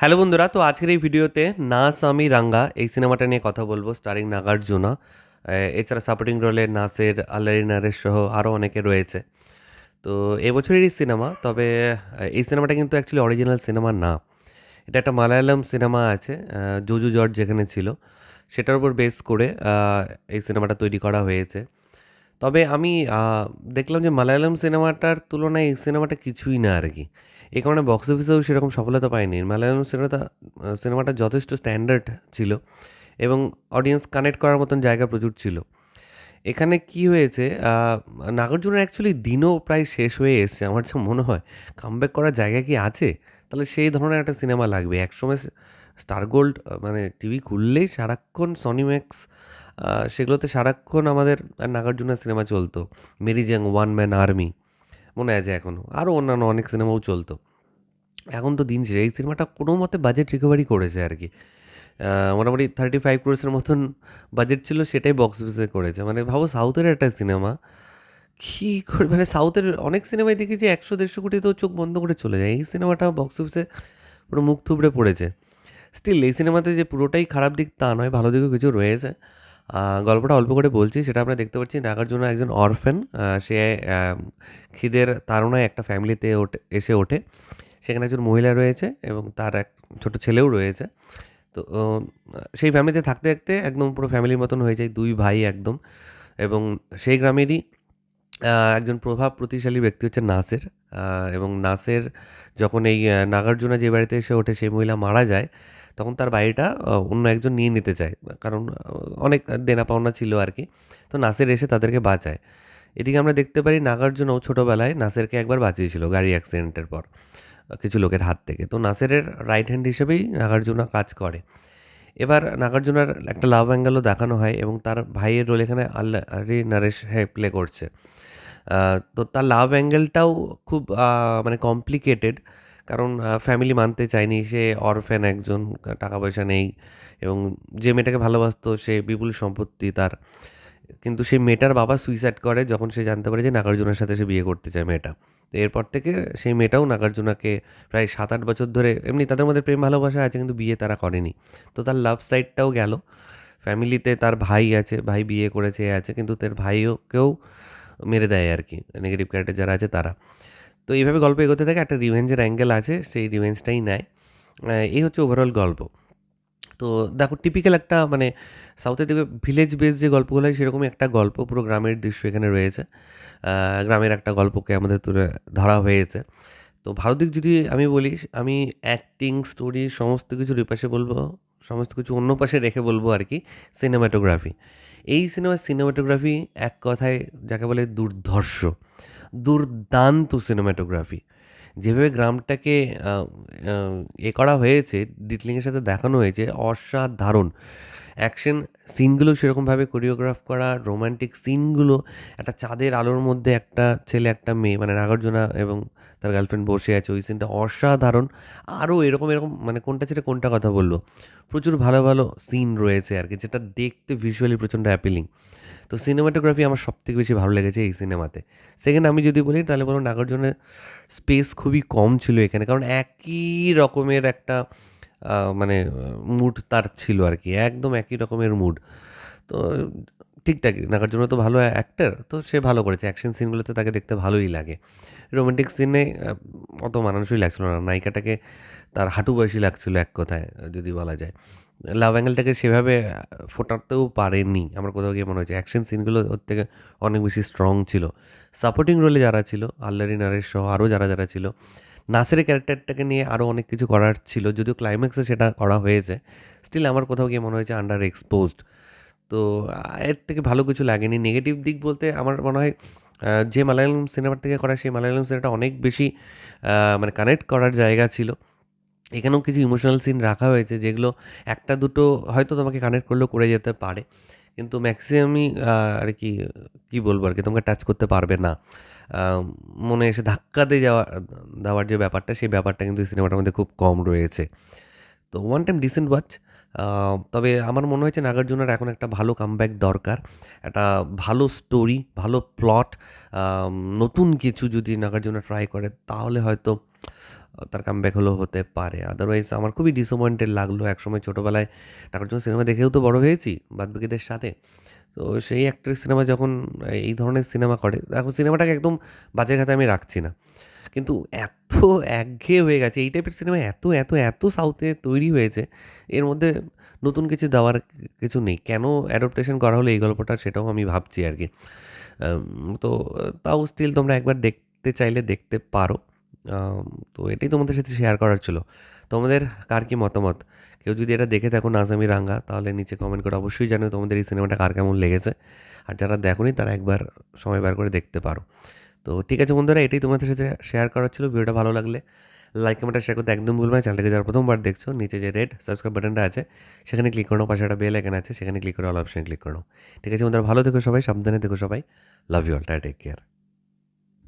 Hello বন্ধুরা, তো আজকের এই ভিডিওতে না সামি রাঙ্গা এই সিনেমাটা নিয়ে কথা বলব স্টারিং নাগার্জুনা। এছাড়া সাপোর্টিং রোলে নাসের নারেশ সহ আরও অনেকে রয়েছে। তো এবছরেরই সিনেমা, তবে এই সিনেমাটা কিন্তু অ্যাকচুয়ালি অরিজিনাল সিনেমা না। এটা একটা মালায়ালাম সিনেমা আছে জুজু জর্জ যেখানে ছিল। সেটার উপর বেস করে এই সিনেমাটা তৈরি করা হয়েছে। তবে আমি দেখলাম যে মালায়ালাম সিনেমাটার তুলনায় এই সিনেমাটা কিছুই না আর কি। এই কারণে বক্স অফিসেও সেরকম সফলতা পায়নি। মালায়ালাম সিনেমাটা সিনেমাটা যথেষ্ট স্ট্যান্ডার্ড ছিল এবং অডিয়েন্স কানেক্ট করার মতন জায়গা প্রচুর ছিল। এখানে কি হয়েছে নাগার্জুনের অ্যাকচুয়ালি দিনও প্রায় শেষ হয়ে এসছে। আমার যা মনে হয় কামব্যাক করার জায়গা কি আছে? তাহলে সেই ধরনের একটা সিনেমা লাগবে। একসময় স্টার গোল্ড মানে টিভি খুললেই সারাক্ষণ সনি ম্যাক্স সেগুলোতে সারাক্ষণ আমাদের নাগার্জুনের সিনেমা চলতো। Meri Jung one man army মনে আছে এখনও আরও অন্যান্য অনেক সিনেমাও চলতো। এখন তো দিন শেষে এই সিনেমাটা কোনো মতে বাজেট রিকভারি করেছে আর কি মোটামুটি থার্টি ফাইভ ক্রোর্সের মতন বাজেট ছিল, সেটাই বক্স অফিসে করেছে। মানে ভাবো সাউথের একটা সিনেমা। কী করে মানে সাউথের অনেক সিনেমায় দেখেছি একশো দেড়শো কোটি তো চোখ বন্ধ করে চলে যায়। এই সিনেমাটা বক্স অফিসে পুরো মুখ থুবড়ে পড়েছে। স্টিল এই সিনেমাতে যে পুরোটাই খারাপ দিক তা নয়, ভালো দিকও কিছু রয়েছে। গল্পটা অল্প করে বলছি, সেটা আমরা দেখতে পাচ্ছি নাগার্জুন একজন অরফেন সে খিদের তাড়নায় একটা ফ্যামিলিতে ওঠে, এসে ওঠে। সেখানে একজন মহিলা রয়েছে এবং তার এক ছোট ছেলেও রয়েছে। তো সেই ফ্যামিলিতে থাকতে থাকতে একদম পুরো ফ্যামিলির মতন হয়ে যায়, দুই ভাই একদম। এবং সেই গ্রামেরই একজন প্রভাব প্রতিশালী ব্যক্তি হচ্ছে নাসের। এবং নাসের যখন এই নাগার্জুনা যে বাড়িতে এসে ওঠে, সেই মহিলা মারা যায়। তখন তার বাড়িটা অন্য একজন নিয়ে নিতে চায়। কারণ অনেক দেনা পাওনা ছিল আর কি। তো নাসের এসে তাদেরকে বাঁচায়। এদিকে আমরা দেখতে পারি নাগার্জুনও ছোটোবেলায় নাসেরকে একবার বাঁচিয়েছিল গাড়ি অ্যাক্সিডেন্টের পর কিছু লোকের হাত থেকে। তো নাসেরের রাইট হ্যান্ড হিসেবেই নাগার্জুনা কাজ করে। এবার নাগার্জুনার একটা লাভ অ্যাঙ্গেলও দেখানো হয় এবং তার ভাইয়ের রোল এখানে আল্লা আরি নারেশ হ্যাঁ প্লে করছে। তো তার লাভ অ্যাঙ্গেলটাও খুব মানে কমপ্লিকেটেড কারণ ফ্যামিলি মানতে চায়নি, সে অরফ্যান একজন টাকা পয়সা নেই এবং যে মেয়েটাকে ভালোবাসতো, সে বিপুল সম্পত্তি তার। কিন্তু সেই মেয়েটার বাবা সুইসাইড করে যখন সে জানতে পারে যে নাগার্জুনার সাথে সে বিয়ে করতে চায় মেয়েটা। তো এরপর থেকে সেই মেয়েটাও নাগার্জুনাকে প্রায় সাত আট বছর ধরে, এমনি তাদের মধ্যে প্রেম ভালোবাসা আছে কিন্তু বিয়ে তারা করেনি। তো তার লাভ সাইডটাও গেল। ফ্যামিলিতে তার ভাই আছে, ভাই বিয়ে করেছে আছে, কিন্তু তার ভাইওকেও মেরে দেয় আর কি নেগেটিভ ক্যারেক্টার যারা আছে তারা। তো এইভাবে গল্প এগোতে থাকে, একটা রিভেঞ্জের অ্যাঙ্গেল আছে, সেই রিভেঞ্জটাই নেয়। এই হচ্ছে ওভারঅল গল্প। তো দেখো টিপিক্যাল একটা মানে সাউথের দিকে ভিলেজ বেস যে গল্পগুলো হয়, সেরকমই একটা গল্প, পুরো গ্রামের দৃশ্য এখানে রয়েছে। গ্রামের একটা গল্পকে আমাদের তুলে ধরা হয়েছে। তো ভালো দিক যদি আমি বলি, আমি অ্যাক্টিং স্টোরি সমস্ত কিছুর এ পাশে বলব, সমস্ত কিছু অন্য পাশে রেখে বলব আর কি সিনেমাটোগ্রাফি এই সিনেমার সিনেমাটোগ্রাফি এক কথায় যাকে বলে দুর্ধর্ষ, দুর্দান্ত সিনেমাটোগ্রাফি যেভাবে গ্রামটাকে এ করা হয়েছে ডিটলিংয়ের সাথে দেখানো হয়েছে, অসাধারণ। অ্যাকশন সিনগুলো সেরকমভাবে কোরিওগ্রাফ করা, রোমান্টিক সিনগুলো, একটা চাঁদের আলোর মধ্যে একটা ছেলে, একটা মেয়ে মানে নাগার্জুনা এবং তার গার্লফ্রেন্ড বসে আছে, ওই সিনটা অসাধারণ। আরও এরকম এরকম মানে কোনটা ছেড়ে কোনটা কথা বলব প্রচুর ভালো ভালো সিন রয়েছে আর কি, যেটা দেখতে ভিজুয়ালি প্রচণ্ড অ্যাপিলিং তো সিনেমাটোগ্রাফি আমার সবথেকে বেশি ভালো লেগেছে এই সিনেমাতে। সেকেন্ড আমি যদি বলি, তাহলে বলো নাগার্জুনের স্পেস খুবই কম ছিল এখানে, কারণ একই রকমের একটা মানে মুড তার ছিল আর কি একদম একই রকমের মুড তো, ঠিকঠাকই ঠিকঠাক নাগার্জুন তো ভালো অ্যাক্টার তো সে ভালো করেছে অ্যাকশন সিনগুলোতে তাকে দেখতে ভালোই লাগে। রোমান্টিক সিনে অত মানুষই লাগছিল না, নায়িকাটাকে তার হাঁটু বয়সী লাগছিল এক কথায়, যদি বলা যায়। লাভ অ্যাঙ্গেলটাকে সেভাবে ফোটাতেও পারেনি, আমার কোথাও গিয়ে মনে হচ্ছে অ্যাকশন সিনগুলো ওর থেকে অনেক বেশি স্ট্রং ছিল। সাপোর্টিং রোলে যারা ছিল, আল্লারি, নারেশ সহ আরও যারা যারা ছিল নাসেরের ক্যারেক্টারটাকে নিয়ে আরও অনেক কিছু করার ছিল, যদিও ক্লাইম্যাক্সে সেটা করা হয়েছে। স্টিল আমার কোথাও গিয়ে মনে হয়েছে আন্ডার এক্সপোজড তো এর থেকে ভালো কিছু লাগেনি। নেগেটিভ দিক বলতে আমার মনে হয় যে মালায়ালাম সিনেমার থেকে করা, সেই মালায়ালাম সিনেমাটা অনেক বেশি মানে কানেক্ট করার জায়গা ছিল। এখানেও কিছু ইমোশনাল সিন রাখা হয়েছে, যেগুলো একটা দুটো হয়তো তোমাকে কানেক্ট করলেও করে যেতে পারে। কিন্তু ম্যাক্সিমামই আর কি, কী বলব আর কি, তোমাকে টাচ করতে পারবে না। মনে এসে ধাক্কা দিয়ে যাওয়া, দেওয়ার যে ব্যাপারটা, সেই ব্যাপারটা কিন্তু সিনেমাটার মধ্যে খুব কম রয়েছে। তো ওয়ান টাইম ডিসেন্ট ওয়াচ তবে আমার মনে হয়েছে নাগার্জুনের এখন একটা ভালো কামব্যাক দরকার। একটা ভালো স্টোরি ভালো প্লট নতুন কিছু যদি নাগার্জুনা ট্রাই করে, তাহলে হয়তো তার কামব্যাক হলেও হতে পারে। আদারওয়াইজ আমার খুবই ডিসঅ্যাপয়েন্টেড লাগল একসময় ছোটোবেলায়। টাকার জন্য সিনেমা দেখেও তো বড় হয়েছি, বাদবাকিদের সাথে। তো সেই অ্যাক্টরের সিনেমা যখন, এই ধরনের সিনেমা করে, এখন সিনেমাটাকে একদম বাজে খাতে আমি রাখছি না। কিন্তু এত একঘেয়ে হয়ে গেছে, এই টাইপের সিনেমা এত এত এত সাউথে তৈরি হয়েছে, এর মধ্যে নতুন কিছু দেওয়ার কিছু নেই। কেন অ্যাডপ্টেশন করা হলো এই গল্পটা সেটাও আমি ভাবছি আর কি। তো তাও স্টিল তোমরা একবার দেখতে চাইলে দেখতে পারো। তো এটাই তোমাদের সাথে শেয়ার করার ছিল। তোমাদের কার কি মতামত? কেউ যদি এটা দেখে থাকো নাজামি রাঙ্গা, তাহলে নিচে কমেন্ট করে অবশ্যই জানো তোমাদের এই সিনেমাটা কার কেমন লেগেছে। আর যারা দেখোনি, তারা একবার সময় বার করে দেখতে পারো। তো ঠিক আছে বন্ধুরা, এটাই তোমাদের সাথে শেয়ার করার ছিল। ভিডিওটা ভালো লাগলে লাইক কমেন্টটা শেয়ার করতে একদম ভুলবে না। চ্যানেলটাকে যারা প্রথমবার দেখছ, নিচে যে রেড সাবস্ক্রাইব বাটনটা আছে, সেখানে ক্লিক করো পাশে একটা বেল আইকন আছে, সেখানে ক্লিক করে অল অপশনে ক্লিক করো ঠিক আছে বন্ধুরা, ভালো থেকো সবাই, সাবধানে থেকো সবাই। Love you all take care